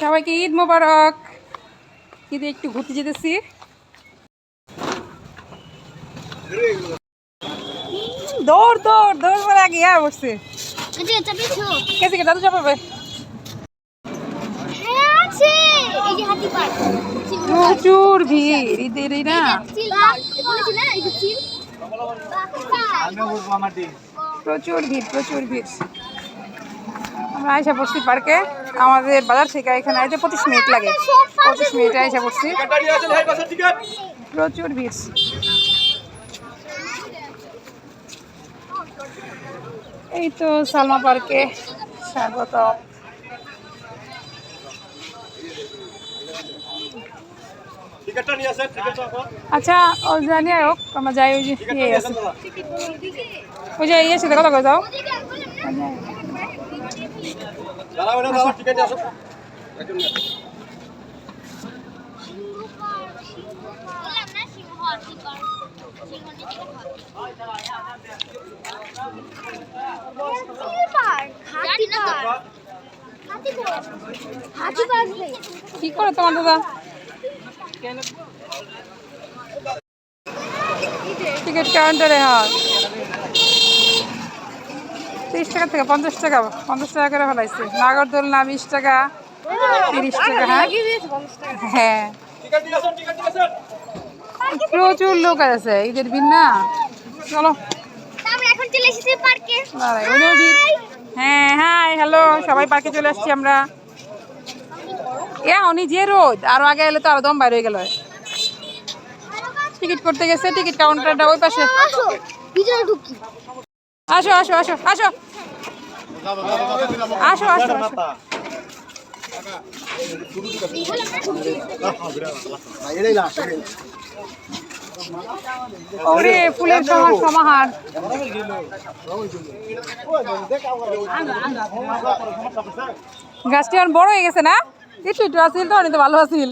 সবাইকে ঈদ মোবারক। ঈদে একটু ঘুরতে যেতেছি। দৌড় দৌড় দৌড় করে আগে ইয়া বসছে। আচ্ছা কেসে কে দাদু চাপাবে? হ্যাঁ আছে। এই যে হাতি পার্ক। প্রচুর ভিড় ঈদের এই না? চিল বলেছি না এই যে চিল প্রচুর ভিড় প্রচুর ভিড়। আমরা আইসা পড়ছি পার্কে। আমাদের বাজার থেকে এখানে আইতে পঁচিশ মিনিট লাগে। পঁচিশ মিনিটে আইসা পড়ছি। প্রচুর ভিড়। এই তো সালমা পার্কে স্বাগত। আচ্ছা জানি আমরা যাই ওই যে ওই যে ইয়ে সাথে কথা কয়ে যাও। কি করে তোমার দাদা? টিকিট কাউন্টারে হয় তিরিশ টাকা থেকে পঞ্চাশ টাকা পঞ্চাশ টাকা করে ফেলাইছে। নাগরদোলনা বিশ টাকা তিরিশ টাকা হ্যাঁ? হ্যাঁ। প্রচুর লোক আছে ঈদের দিন না? চলো। হ্যাঁ হাই হ্যালো সবাই পার্কে চলে আসছি আমরা। এ উনি যে রোদ আরও আগে এলে তো আরও দম বাইরে হয়ে গেল। টিকিট করতে গেছে টিকিট কাউন্টারটা ওই পাশে। আসো আসো আসো আসো আসো। আসো আসো ফুলের সমা- সমাহার। গাছটি এখন বড় হয়ে গেছে না? একটু একটু আসিল তো অনেক ভালো আসিল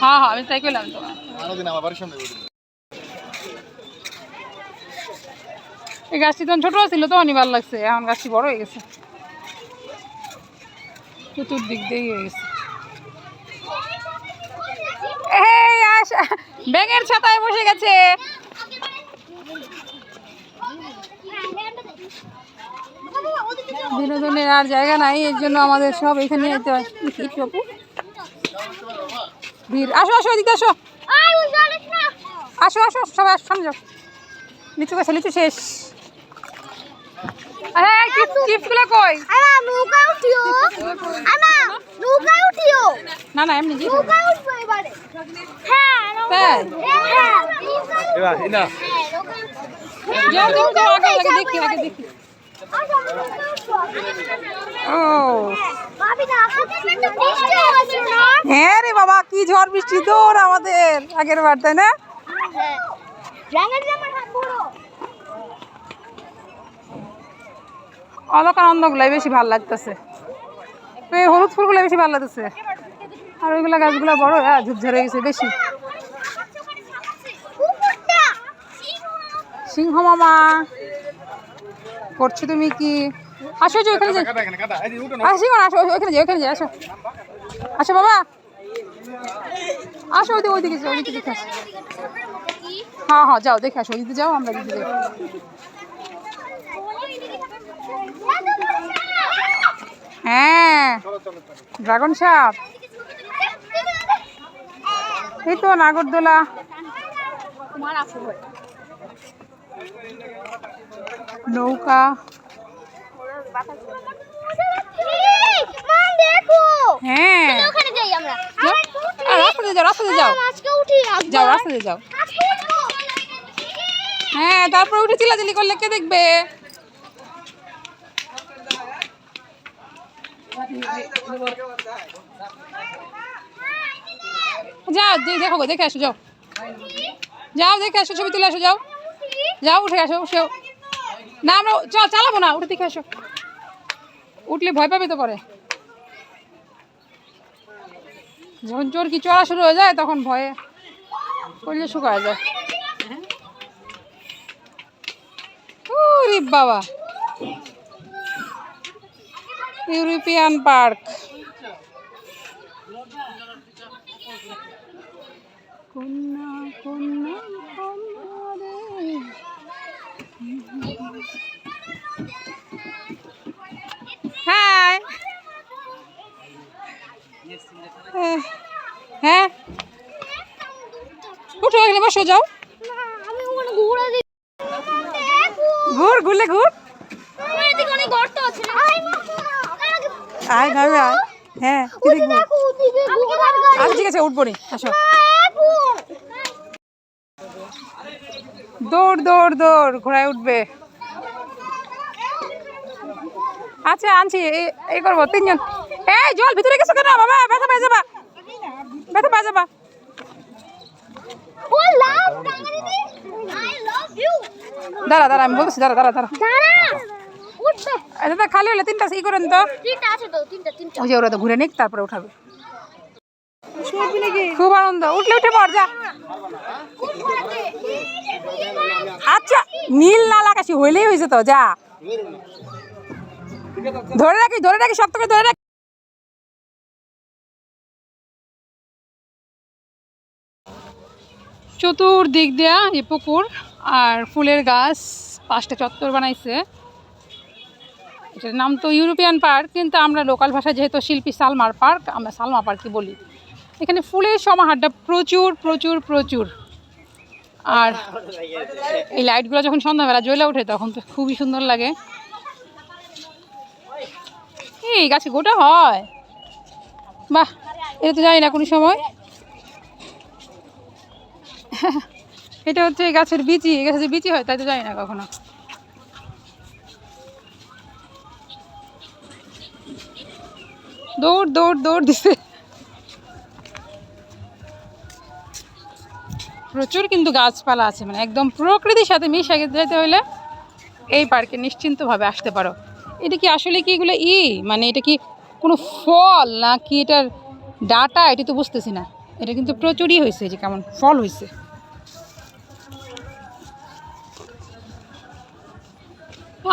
হ্যাঁ হ্যাঁ আমি তাই করলাম তো এই গাছটি তখন ছোট ছিল তো অনেক ভালো লাগছে এখন গাছটি বড় হয়ে গেছে। চতুর্দিক দিয়েই হয়ে গেছে। এই আশা ব্যাঙের ছাতায় বসে গেছে। বিনোদনের আর জায়গা নাই এর জন্য আমাদের সব এখানে যেতে হয়। বাপু? ভিড়। আসো আসো এদিকে আসো। আসো আসো সবাই আসো সামনে যাও। লিচু গেছে লিচু শেষ। হ্যাঁ কই আমা নৌকা উঠিও আমা নৌকা উঠিও না না এমনি নৌকা উঠবো এবারে হ্যাঁ তাই? হ্যাঁ এবার, না। হ্যাঁ, নৌকা উঠবো। যাও যাও যাও আগে আগে দেখি আগে দেখি আসো, আমরা নৌকা উঠবো। ও? হ্যাঁ রে বাবা কি ঝড় বৃষ্টি দৌড় আমাদের আগের বার তাই না হ্যাঁ। অন্ধগুলাই বেশি ভালো লাগতেছে। এই হলুদ ফুলগুলো বেশি ভালো লাগতেছে। আর ওইগুলা গাছগুলো বড় হ্যাঁ ঝুপঝাড় হয়ে গেছে বেশি। সিংহ মামা, করছ তুমি কি? আসো যে ওখানে আসি আসো ওই- ওইখানে যাই ওইখানে যাই, আসো। আসো বাবা। আসো ওইদিকে ওইদিকে ওইদিকে দেখে আসো। হ্যাঁ হ্যাঁ যাও, দেখে আসো ওইদিকে যাও, আমরা দিদি যাই হ্যাঁ ড্রাগন সাপ এই তো নাগরদোলা নৌকা হ্যাঁ যাই যাও। আর রাস্তা দিয়ে যাও যাও একবার। যাও। হ্যাঁ তারপর উঠে চিল্লাচিল্লি করলে কে দেখবে যাও দেখো গো, দেখে আসো যাও। যাও দেখে আসো ছবি তুলে আসো যাও। যাও উঠে আসো উঠে না আমরা চ- চালাবো না উঠে দেখে আসো। উঠলে ভয় পাবে তো পরে। যখন চোর কি চড়া শুরু হয়ে যায় তখন ভয়ে করলে শুকায় যায়। বাবা। European park. হ্যাঁ। হ্যাঁ। উঠো এখানে, বসো, যাও। ঘুরে ঘুর। ঘুরলে ঘুর গর্ত আছে না? আয় ভাবে আয়। হ্যাঁ আচ্ছা ঠিক আছে উঠবো নি আসো। দৌড় দৌড় দৌড় ঘোড়ায় উঠবে। আচ্ছা আনছি এই- করব তিনজন। এই জল ভিতরে গেছো কেন? বাবা ব্যথা পাই যাবা। ব্যথা পাই যাবা। দাঁড়া দাঁড়া আমি বলতেছি দাঁড়া দাঁড়া। দাঁড়া। দাদা খালি হলে তিনটা ই করেন তো। তিনটা আছে তো তিনটা তিনটা। ওই যে ওরা তো ঘুরে নিক তারপরে উঠাবে। খুব আনন্দ। উঠলে উঠে পড় যা। আচ্ছা নীল লাল আকাশি হইলেই হয়েছে তো যা। ধরে রাখি ধরে রাখি শক্ত করে ধরে রাখি। চতুর্দিক দেয়া এ পুকুর আর ফুলের গাছ পাঁচটা চত্বর বানাইছে। এটার নাম তো ইউরোপিয়ান পার্ক, কিন্তু আমরা লোকাল ভাষায় যেহেতু শিল্পী সালমার পার্ক, আমরা সালমা পার্কই বলি। এখানে ফুলের সমাহারটা প্রচুর প্রচুর প্রচুর। আর এই লাইটগুলো যখন সন্ধ্যাবেলা জ্বলে ওঠে, তখন তো খুবই সুন্দর লাগে। এই গাছে গোটা হয়। বাহ এটা তো জানি না কোনো সময়। এটা হচ্ছে গাছের বিচি গাছের বিচি হয়, তাই তো জানি না কখনো। দৌড় দৌড় দৌড় দিছে। প্রচুর কিন্তু গাছপালা আছে মানে একদম প্রকৃতির সাথে মিশে যেতে হলে এই পার্কে নিশ্চিন্তভাবে আসতে পারো। এটা কি আসলে কি এগুলো ই? মানে এটা কি কোনো ফল না কি এটার ডাটা? এটা তো বুঝতেছি না। এটা কিন্তু প্রচুরই হয়েছে যে কেমন ফল হয়েছে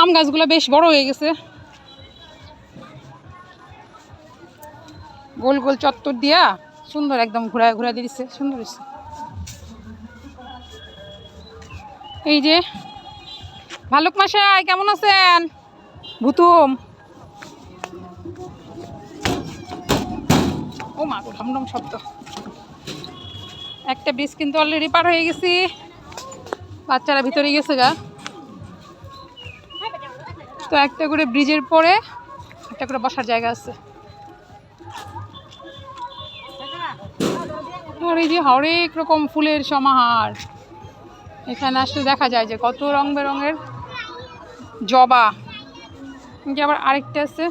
আম গাছগুলো বেশ বড় হয়ে গেছে। গোল গোল চত্বর দিয়া সুন্দর একদম ঘোরায় ঘোরা দিচ্ছে সুন্দর হয়েছে এই যে, ভালুক মাসাই কেমন আছেন? ভুতুম ও মা ঢমঢম শব্দ। একটা ব্রিজ কিন্তু অলরেডি পার হয়ে গেছি। বাচ্চারা ভিতরে গেছে গা। তো একটা করে ব্রিজের পরে একটা করে বসার জায়গা আছে। আর এই যে হরেক রকম ফুলের সমাহার। এখানে আসলে দেখা যায় যে কত রং বেরঙের জবা। আবার আরেকটা আছে?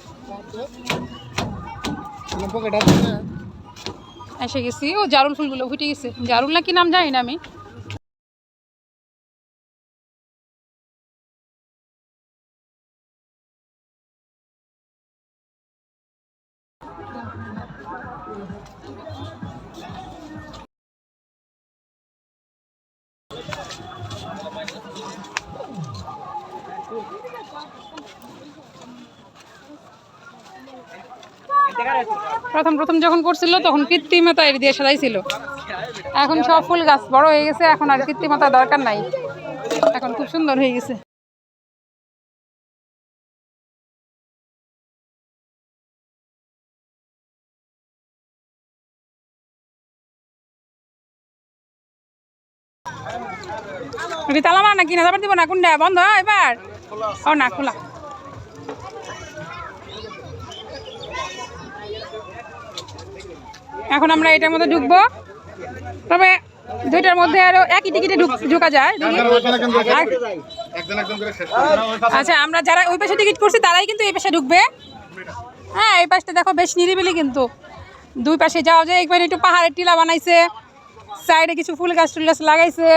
এসে গেছি। ও, জারুল ফুলগুলো ফুটে গেছে। জারুল না কি নাম জানি না আমি। প্রথম প্রথম যখন করছিল, তখন কৃত্রিমতা এর দিয়ে সাজাইছিল এখন সব ফুল গাছ বড় হয়ে গেছে, এখন আর কৃত্রিমতা দরকার নাই। এখন খুব সুন্দর হয়ে গেছে। না যাবার দিব না কোনটা? বন্ধ এবার। ও না খোলা। এখন আমরা এটার মধ্যে ঢুকবো। তবে দুইটার মধ্যে আরও একই টিকিটে ঢুকা যায়। আচ্ছা আমরা যারা ওই পাশে টিকিট করছি তারাই কিন্তু এই পাশে ঢুকবে। হ্যাঁ এই পাশটা দেখো বেশ নিরিবিলি কিন্তু। দুই পাশে যাওয়া যায়। একবার একটু পাহাড়ের টিলা বানাইছে। সাইডে কিছু ফুল গাছ টুল গাছ লাগাইছে।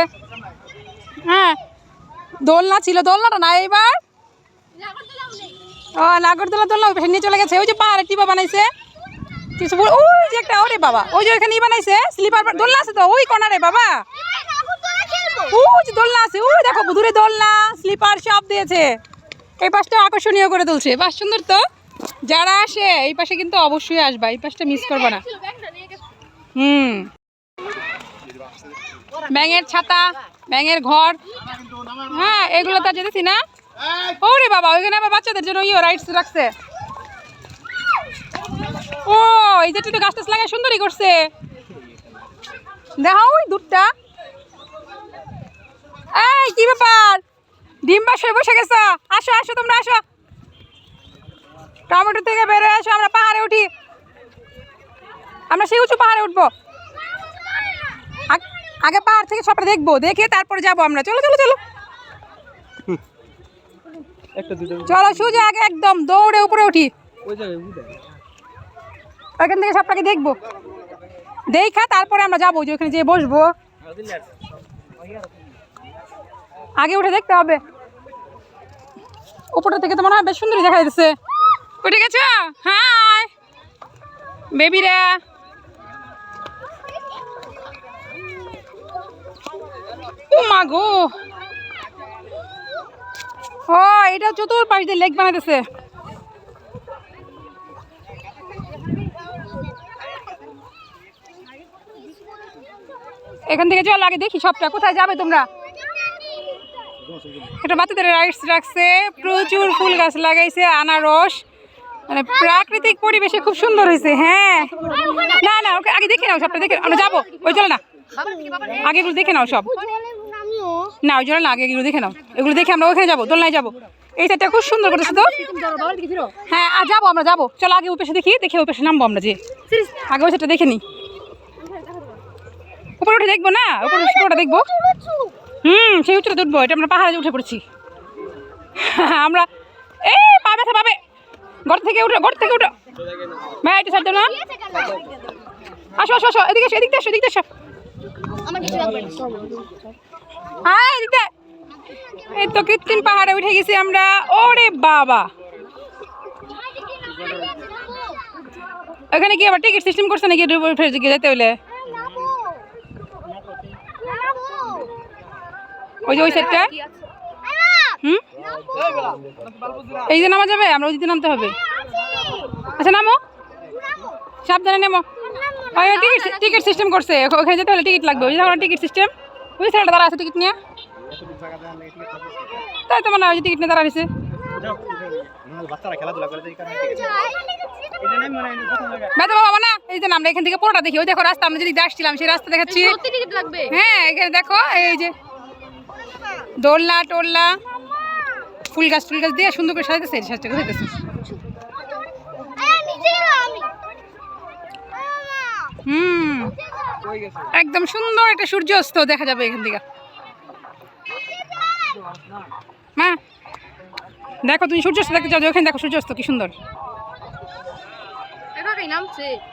হ্যাঁ দোলনা ছিল দোলনাটা না এইবার। ও নাগরদোলা দোলনা নিয়ে চলে গেছে। ওই যে পাহাড়ের টিপা বানাইছে। কিছু ওই যে একটা ওরে বাবা। ওই যে ওইখানে বানাইছে স্লিপার দোলনা আছে তো? ওই কর্নারে বাবা। ওই দোলনা আছে। ওই দেখো দূরে দোলনা স্লিপার সব দিয়েছে। এই পাশটা আকর্ষণীয় করে তুলছে। বাস সুন্দর তো। যারা আসে এই পাশে কিন্তু অবশ্যই আসবা। এই পাশটা মিস করবে না। হুম। ব্যাঙের ছাতা, ব্যাঙের ঘর। হ্যাঁ এগুলো তো যেতেছি না? ওরে বাবা, ওইখানে আবার বাচ্চাদের জন্য ইয়ে রাইটস রাখছে। ও, এই যে তো গাছ লাগায় সুন্দরই করছে। দেখো ওই দুধটা। এই, কি ব্যাপার? ডিম বাসায় বসে গেছো? আসো আসো, তোমরা আসো। টমেটো থেকে বেরোয় আসো, আমরা পাহাড়ে উঠি। আমরা সেই উঁচু পাহাড়ে উঠবো। আগ- পাহাড় থেকে সবটা দেখব দেখে তারপরে যাব আমরা। চলো চলো চলো। চলো সুজে আগে একদম দৌড়ে উপরে উঠি। ওই ওইখান থেকে সবটাকে দেখব। দেখা তারপরে আমরা যাব যে ওখানে যেয়ে বসবো। আগে উঠে দেখতে হবে। উপরটা থেকে তো মনে হয় বেশ সুন্দরই দেখা যাচ্ছে উঠে গেছো? হ্যাঁ বেবিরা ও ও, এটা চতুর্পাশ দিয়ে লেক বানাইতেছে। এখান থেকে চল আগে দেখি সবটা। কোথায় যাবে তোমরা? এটা বাচ্চাদের রাইডস রাখছে, প্রচুর ফুল গাছ লাগাইছে, আনারস। মানে প্রাকৃতিক পরিবেশে খুব সুন্দর হয়েছে হ্যাঁ। না না, ওকে, আগে দেখে নাও সবটা, দেখে আমরা যাব। ওই, চলো না। আগে এগুলো দেখে নাও সব। না, ওই জন্য না, আগে এগুলো দেখে নাও। এগুলো দেখে আমরা ওখানে যাব, দোলনায় যাব। এই সাইডটা খুব সুন্দর করেছে তো। হ্যাঁ আর যাব আমরা, যাব। চলো আগে ওই পাশে দেখি, দেখে ওই পাশে নামবো আমরা যে আগে ওই সাইডটা দেখে নিই উপরে উঠে দেখব না? উপরে উপরটা দেখব। হুম, সেই উচ্চটা উঠবো এটা আমরা পাহাড়ে উঠে পড়ছি। আমরা, এই, পা ব্যথা পাবে ঘর থেকে উঠো, ঘর থেকে উঠো। ভাই, এটা সাইড না। আসো আসো আসো, এদিকে এসো এদিকে এসো এদিকে এসো। আমার কিছু লাগবে হ্যাঁ এদিকে। এই তো কৃত্রিম পাহাড়ে উঠে গেছি আমরা। ওরে বাবা। ওখানে কি আবার টিকিট সিস্টেম করছে নাকি উঠে যেতে হলে ওই যে ওই সাইডটা হুম? এই যে নামা যাবে, আমরা ওই দিকে নামতে হবে। আচ্ছা নামো। সাবধানে নেমো। টিকিট টিকিট সিস্টেম করছে। ওখানে যেতে হলে টিকিট লাগবে। ওই যে টিকিট সিস্টেম ওই ছেলেটা দাঁড়া আছে টিকিট নিয়ে। তাই তো মনে হয় ওই যে টিকিট নিয়ে দাঁড়া রয়েছে। এই কারণে এটা নেই প্রথম জায়গা বেতা বাবা না এই যে আমরা এখান থেকে পুরোটা দেখি। ওই দেখো রাস্তা আমরা যদি আসছিলাম সেই রাস্তা দেখাচ্ছি। হ্যাঁ এখানে দেখো এই যে দোলনা টোলনা ফুল গাছ ফুল গাছ দিয়ে সুন্দর করে সাজাতেছে সাজটা হুম। একদম সুন্দর একটা সূর্যাস্ত দেখা যাবে এখান থেকে। মা দেখো তুমি সূর্যাস্ত দেখতে চাও যে ওখানে দেখো সূর্যাস্ত কি সুন্দর।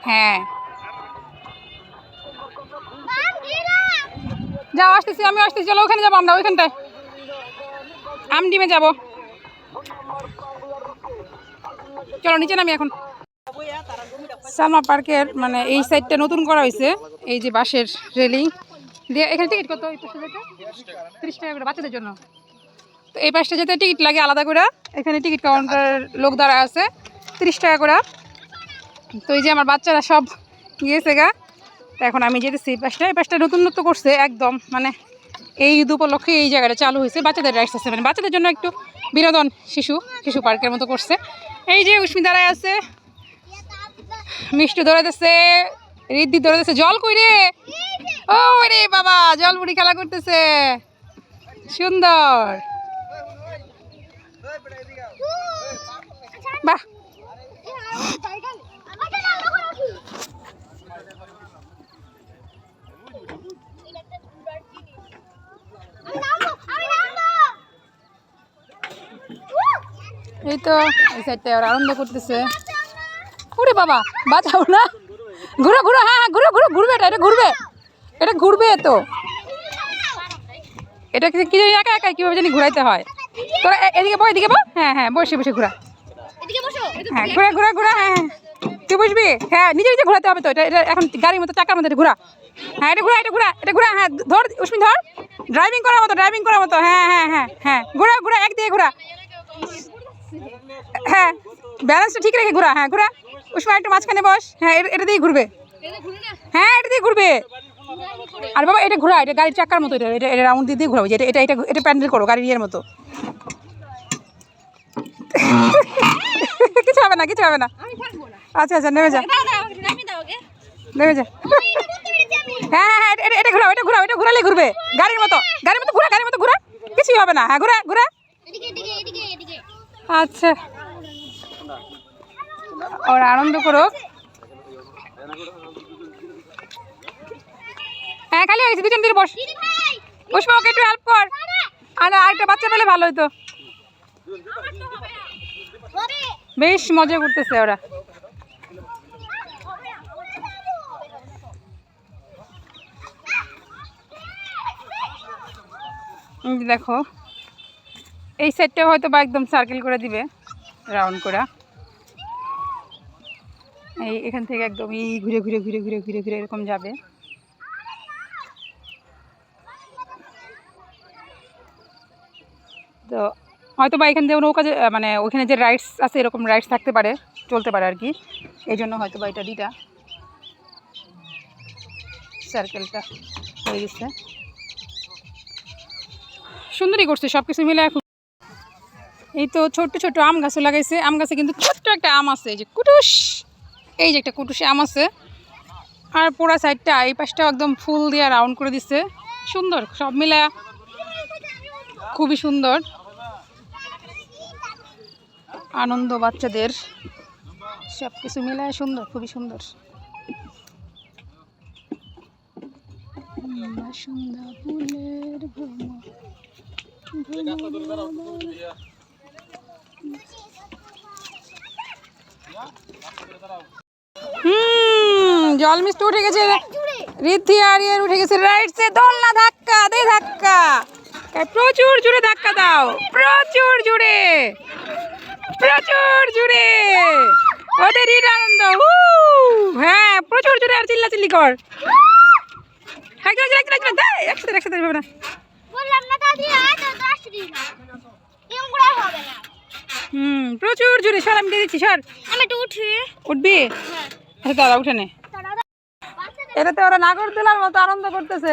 হ্যাঁ। যাও আসতেছি আমি আসতেছি চলো ওখানে যাব আমরা ওইখানটায়। আমডিমে যাব। চলো নিচে নামি এখন। সালমা পার্কের মানে এই সাইডটা নতুন করা হয়েছে, এই যে বাসের রেলিং। দিয়ে এখানে টিকিট কত তিরিশ টাকা করে বাচ্চাদের জন্য। তো এই পাশটা যেতে টিকিট লাগে আলাদা করে, এখানে টিকিট কাউন্টার লোক দাঁড়া আছে, তিরিশ টাকা করে। তো এই যে আমার বাচ্চারা সব গিয়েছে গা। তো এখন আমি যেতেছি এই পাশটা। এই পাশটা নতুনত্ব করছে, একদম মানে এই ঈদ উপলক্ষে এই জায়গাটা চালু হয়েছে। বাচ্চাদের রাইডস আছে মানে বাচ্চাদের জন্য একটু বিনোদন শিশু শিশু পার্কের মতো করছে। এই যে উষ্মি দাঁড়ায় আছে মিষ্টি ধরেতেছে রিদ্ধি ধরেতেছে জল কই রে? ও রে বাবা, জল বুড়ি খেলা করতেছে। সুন্দর। বাহ। এই তো, এই সাইডটা ওরা আনন্দ করতেছে। ওরে বাবা বাঁচাও না। ঘুরো ঘুরো হ্যাঁ হ্যাঁ ঘুরো ঘুরো ঘুরবে এটা এটা ঘুরবে। এটা ঘুরবে তো। এটা কি কি জানি একা একা কীভাবে জানি ঘুরাইতে হয়। তোরা এদিকে বো এদিকে বো হ্যাঁ হ্যাঁ বসে বসে ঘুরা। হ্যাঁ ঘুরা। ঘুরা ঘুরা হ্যাঁ হ্যাঁ। তুই বুঝবি হ্যাঁ নিজে নিজে ঘোরাতে হবে তো। এটা এটা এখন গাড়ির মতো চাকার মতো এটা ঘোরা। হ্যাঁ এটা ঘোরা এটা ঘোরা এটা ঘোরা হ্যাঁ ধর উসমি ধর। ড্রাইভিং করার মতো ড্রাইভিং করার মতো। হ্যাঁ হ্যাঁ হ্যাঁ হ্যাঁ ঘোরা ঘোরা এক দিয়ে ঘোরা। হ্যাঁ ব্যালেন্সটা ঠিক রেখে ঘোরা হ্যাঁ ঘোরা। উষ্মা একটু মাঝখানে বস। হ্যাঁ এটা- দিয়ে ঘুরবে। হ্যাঁ এটা দিয়ে ঘুরবে। আর বাবা এটা ঘোরা এটা গাড়ির চাকার মতো এটা এটা এটা রাউন্ড দিয়ে দিয়ে ঘোরাবো এটা এটা এটা এটা প্যান্ডেল করো গাড়ির ইয়ের মতো। কিছু হবে না কিছু হবে না। আচ্ছা আচ্ছা নেমে যা। নেমে যা। হ্যাঁ হ্যাঁ হ্যাঁ এটা- এটা ঘোরাও এটা ঘোরাও এটা ঘোরালে ঘুরবে। গাড়ির মতো গাড়ির মতো ঘোরা গাড়ির মতো ঘোরা। কিছুই হবে না হ্যাঁ ঘোরা ঘোরা। আচ্ছা। ওরা আনন্দ করো হ্যাঁ খালি হয়েছে, দুজন দিদি বস। ওকে একটু হেল্প কর। আর, আরেকটা বাচ্চা পেলে ভালো হতো বেশ মজা করতেছে ওরা। দেখো, এই সেটটা হয়তো বা একদম সার্কেল করে দিবে রাউন্ড করে। এই এখান থেকে একদম এই ঘুরে ঘুরে ঘুরে ঘুরে ঘুরে ঘুরে এরকম যাবে। তো হয়তো বা এখান থেকে নৌকা মানে ওখানে যে রাইডস আছে, এরকম রাইডস থাকতে পারে, চলতে পারে আর কি। এই জন্য হয়তো বা এটা ডিটা সার্কেলটা হয়ে গেছে। সুন্দরই করছে সব কিছু মিলে এখন। এই তো ছোট্ট ছোট্ট আম গাছও লাগাইছে। আম গাছে কিন্তু ছোট্ট একটা আম আছে যে কুটুস! এই যে একটা কুটুসে আম আছে। আর পুরা সাইডটা এই পাশটাও একদম ফুল দিয়ে রাউন্ড করে দিচ্ছে সুন্দর, সব মিলে খুবই সুন্দর। আনন্দ বাচ্চাদের। সব কিছু মিলে সুন্দর, খুবই সুন্দর। ভ্রমর হুম জল মিষ্টি উঠে গেছে রিদ্ধি আর ইয়ের উঠে গেছে। রাইট সে দোলনা ধাক্কা দে ধাক্কা। প্রচুর জুড়ে ধাক্কা দাও। প্রচুর জুড়ে। প্রচুর জুড়ে। ওদের ঈদ আনন্দ হু। হ্যাঁ প্রচুর জুড়ে আর চিল্লা চিল্লি কর একসাথে একসাথে হবে না। হুম প্রচুর জুড়ে সর আমি দিয়ে দিচ্ছি সর। আমি একটু উঠি। উঠবি? আচ্ছা দাদা উঠে নে। এটাতে ওরা নাগরদোলার মতো আনন্দ করতেছে।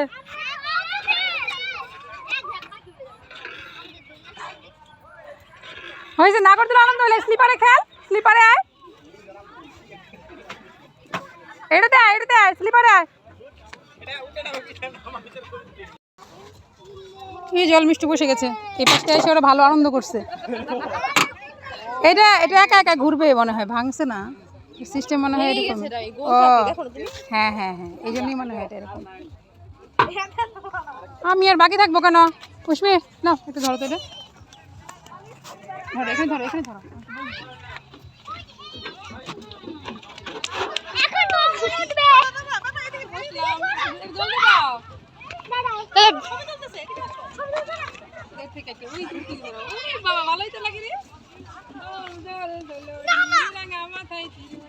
হয়েছে নাগরদোলা আনন্দ হলে স্লিপারে খেল, স্লিপারে আয়। এটাতে আয় এটাতে আয়, স্লিপারে আয়। এই জল মিষ্টি বসে গেছে। এই পাশটা এসে ওরা ভালো আনন্দ করছে। এটা এটা একা একা ঘুরবে মনে হয়, ভাঙছে না। সিস্টেম মনে হয় এরকম ও হ্যাঁ হ্যাঁ হ্যাঁ এই জন্যই মনে হয় এটা এরকম। আমি আর বাকি থাকব কেন? পুষ্পি না একটু ধরো তো এটা। ধরো এখানে ধরো এখানে ধরো। এখন বক্স উঠবে।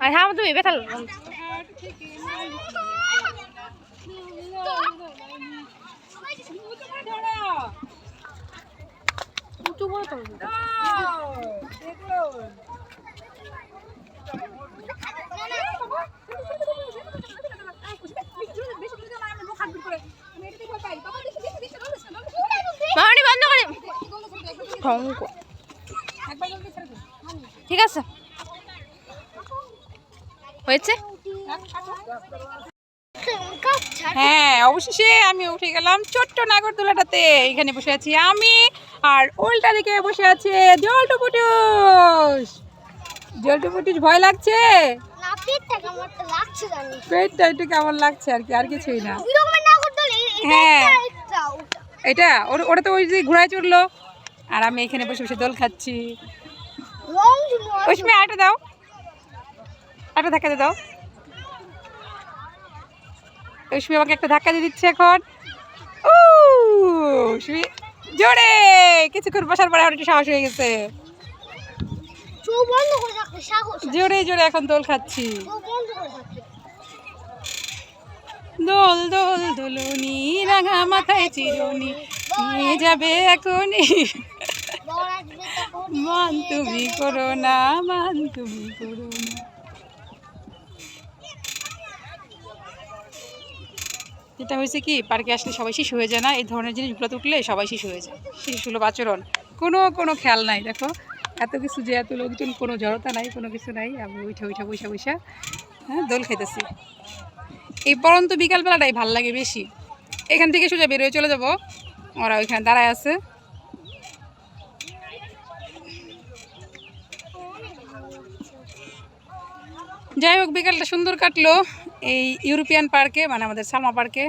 আর হ্যাঁ তুমি বেতাল মামনি বন্ধ করে। ঠিক আছে? হয়েছে? হ্যাঁ অবশেষে আমি উঠে গেলাম ছোট্ট নাগরদোলাটাতে। এখানে বসে আছি আমি আর উল্টা দিকে বসে আছে জলটু পুটুস। পুটুস, ভয় লাগছে? পেটটা একটু কেমন লাগছে আর কি, আর কিছুই না। হ্যাঁ। এটা ওটা তো ওই যে ঘোড়ায় চড়লো। আর আমি এখানে বসে বসে দোল খাচ্ছি। ওইসময় আটা দাও। আটা ধাক্কা দিয়ে দাও। ওইসময় আমাকে একটা ধাক্কা দিয়ে দিচ্ছে এখন। ও সুমি জোরে! কিছুক্ষণ বসার পরে আমার একটু সাহস হয়ে গেছে। জোরে জোরে এখন দোল খাচ্ছি। দোল দোল, দোলনি, রাঙা মাথায় চিরুনি, নিয়ে যাবে এখনই। মান তুমি করো না মান তুমি করো না। যেটা হয়েছে কি পার্কে আসলে সবাই শিশু হয়ে যায় না এই ধরনের জিনিসগুলো উঠলে সবাই শিশু হয়ে যায়। শিশু সুলভ আচরণ। কোনো কোনো খেয়াল নাই দেখো। এত কিছু যে এত লোকজন কোনো জড়তা নাই কোনো কিছু নাই আমি উঠে উঠে বৈশা বৈশা হ্যাঁ দোল খাইতেছি। এই পরন্ত বিকালবেলাটাই ভালো লাগে বেশি। এখান থেকে সোজা বেরোয় চলে যাব। ওরা ওইখানে দাঁড়ায় আছে। যাই হোক বিকালটা সুন্দর কাটলো। এই ইউরোপিয়ান পার্কে মানে আমাদের সালমা পার্কে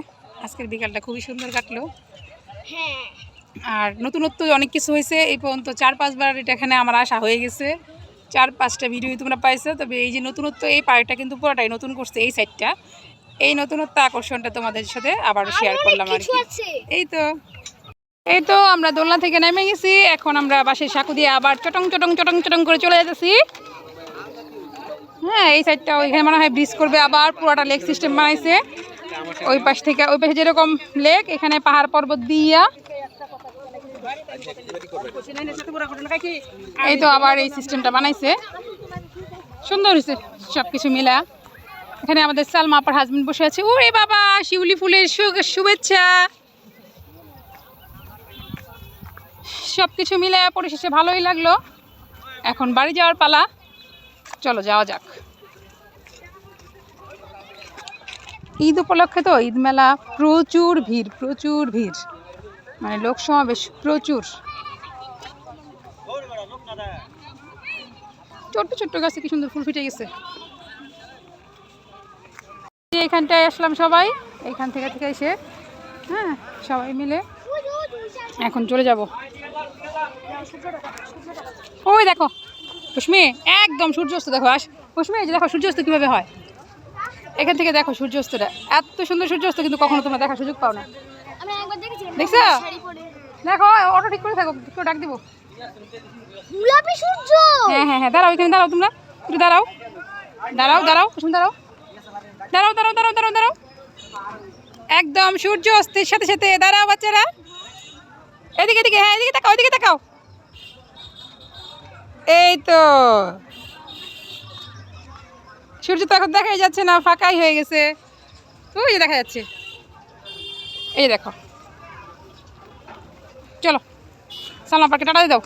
আজকের বিকালটা খুবই সুন্দর কাটলো। আর নতুনত্ব অনেক কিছু হয়েছে এই পর্যন্ত চার পাঁচবার এটা এখানে আমার আসা হয়ে গেছে। চার পাঁচটা ভিডিও তোমরা পাইছো তবে এই যে নতুনত্ব এই পার্কটা কিন্তু পুরোটাই নতুন করছে এই সাইডটা এই নতুনত্ব আকর্ষণটা তোমাদের সাথে আবারও শেয়ার করলাম আর এই তো। এই তো আমরা দোলনা থেকে নেমে গেছি এখন আমরা বাসের সাঁকু দিয়ে আবার চটং চটং চটং চটং করে চলে যেতেছি। হ্যাঁ এই সাইডটা ওইখানে মনে হয় ব্রিজ করবে, আবার পুরোটা লেক সিস্টেম বানাইছে। ওই পাশ থেকে, ওই পাশে যেরকম লেক এখানে পাহাড় পর্বত দিয়া। এই তো আবার এই সিস্টেমটা বানাইছে। সুন্দর হয়েছে সব কিছু মিলা। এখানে আমাদের সালমা আপার হাজবেন্ড বসে আছে। ওরে বাবা, শিউলি ফুলের শুভেচ্ছা। সব কিছু মিলে পরিশেষে ভালোই লাগল। এখন বাড়ি যাওয়ার পালা। চলো যাওয়া যাক। ঈদ উপলক্ষে তো ঈদ মেলা, প্রচুর ভিড় প্রচুর ভিড়। মানে লোক সমাবেশ, প্রচুর। ছোট্ট ছোট্ট গাছে কি সুন্দর ফুল ফুটে গেছে। এখানটায় আসলাম সবাই। এখান থেকে থেকে এসে হ্যাঁ সবাই মিলে এখন চলে যাব। ওই দেখো কুসমি একদম সূর্যাস্ত দেখো আস। কুসমি এই যে দেখো সূর্যাস্ত কীভাবে হয়? এখান থেকে দেখো সূর্যাস্তটা। এত সুন্দর সূর্যাস্ত কিন্তু কখনো তোমরা দেখার সুযোগ পাও না। দেখছ? দেখো অটো ঠিক করে থাকো কেউ ডাক দিব। গোলাপি সূর্য! হ্যাঁ হ্যাঁ হ্যাঁ দাঁড়াও এখানে দাঁড়াও তোমরা। একটু দাঁড়াও। দাঁড়াও দাঁড়াও কুসুম দাঁড়াও। দাঁড়াও দাঁড়াও দাঁড়াও দাঁড়াও দাঁড়াও। একদম সূর্য অস্তের সাথে সাথে দাঁড়াও বাচ্চারা। এদিকে এদিকে হ্যাঁ এদিকে তাকাও এদিকে তাকাও। এই তো। সূর্য তো এখন দেখাই যাচ্ছে না, ফাঁকাই হয়ে গেছে। ওই দেখা যাচ্ছে। এই দেখো। চলো, সালমা পাখি টাটা দাও।